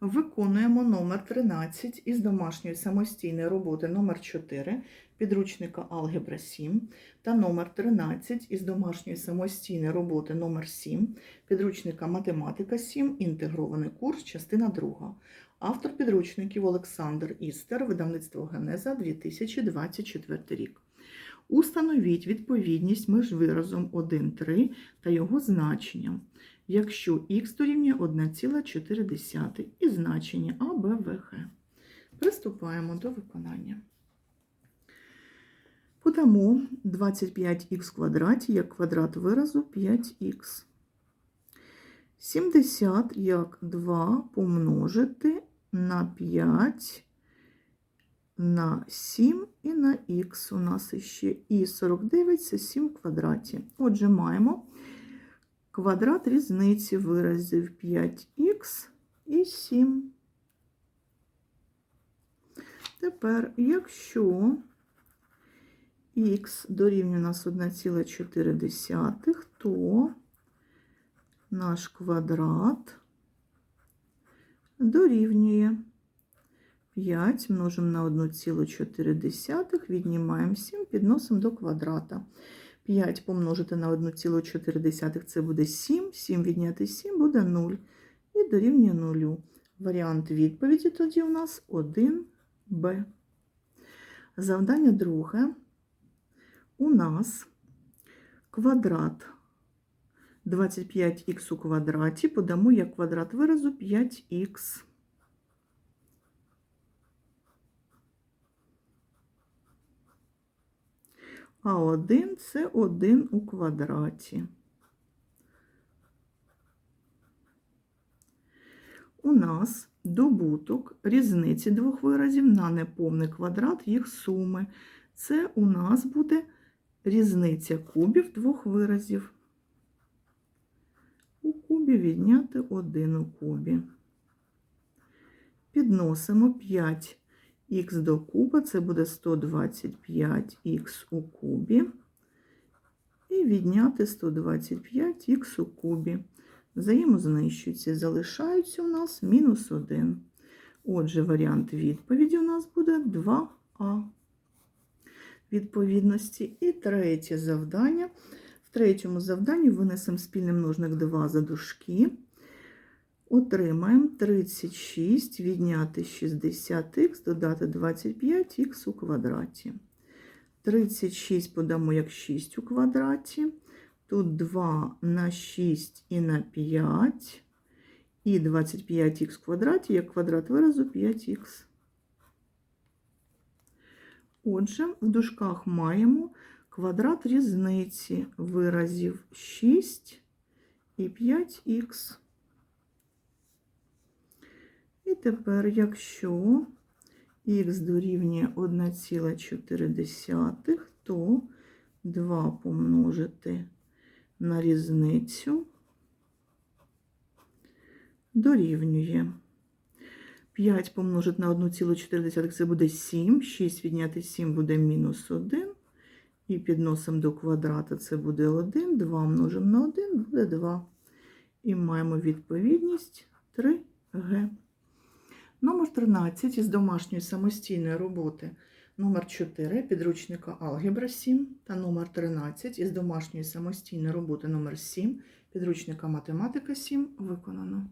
Виконуємо номер 13 із домашньої самостійної роботи номер 4 підручника Алгебра 7 та номер 13 із домашньої самостійної роботи номер 7 підручника Математика 7, інтегрований курс, частина 2. Автор підручників Олександр Істер, видавництво Генеза 2024 рік. Установіть відповідність між виразом 1,3 та його значенням якщо х дорівнює 1,4 і значення А, Б, В, Г. Приступаємо до виконання. Подамо 25х квадраті як квадрат виразу 5х. 70 як 2 помножити на 5 на 7 і на х у нас ще і 49 це 7 в квадраті. Отже, маємо квадрат різниці виразів 5х і 7. Тепер, якщо х дорівнює нас 1,4, то наш квадрат дорівнює 5 множимо на 1,4, віднімаємо 7, підносимо до квадрата. 5 помножити на 1,4 це буде 7, 7 відняти 7 буде 0. І дорівнює 0. Варіант відповіді тоді у нас 1Б. Завдання друге. У нас квадрат 25х у квадраті подамо як квадрат виразу 5х. А 1 це 1 у квадраті. У нас добуток різниці двох виразів на неповний квадрат їх суми. Це у нас буде різниця кубів двох виразів. У кубі відняти 1 у кубі. Підносимо 5 х до куба, це буде 125х у кубі. І відняти 125х у кубі. Взаємознищуються, залишаються у нас мінус 1. Отже, варіант відповіді у нас буде 2а. Відповідності. І третє завдання. В третьому завданні винесемо спільний множник 2 за дужки. Отримаємо 36 відняти 60х, додати 25х у квадраті. 36 подамо як 6 у квадраті. Тут 2 на 6 і на 5. І 25х в квадраті як квадрат виразу 5х. Отже, в дужках маємо квадрат різниці виразів 6 і 5х. Тепер, якщо х дорівнює 1,4, то 2 помножити на різницю дорівнює. 5 помножити на 1,4 це буде 7, 6 відняти 7 буде мінус 1. І підносимо до квадрата це буде 1, 2 множимо на 1 буде 2. І маємо відповідність 3Г. Номер 13 із домашньої самостійної роботи номер 4 підручника Алгебра 7 та номер 13 із домашньої самостійної роботи номер 7 підручника Математика 7 виконано.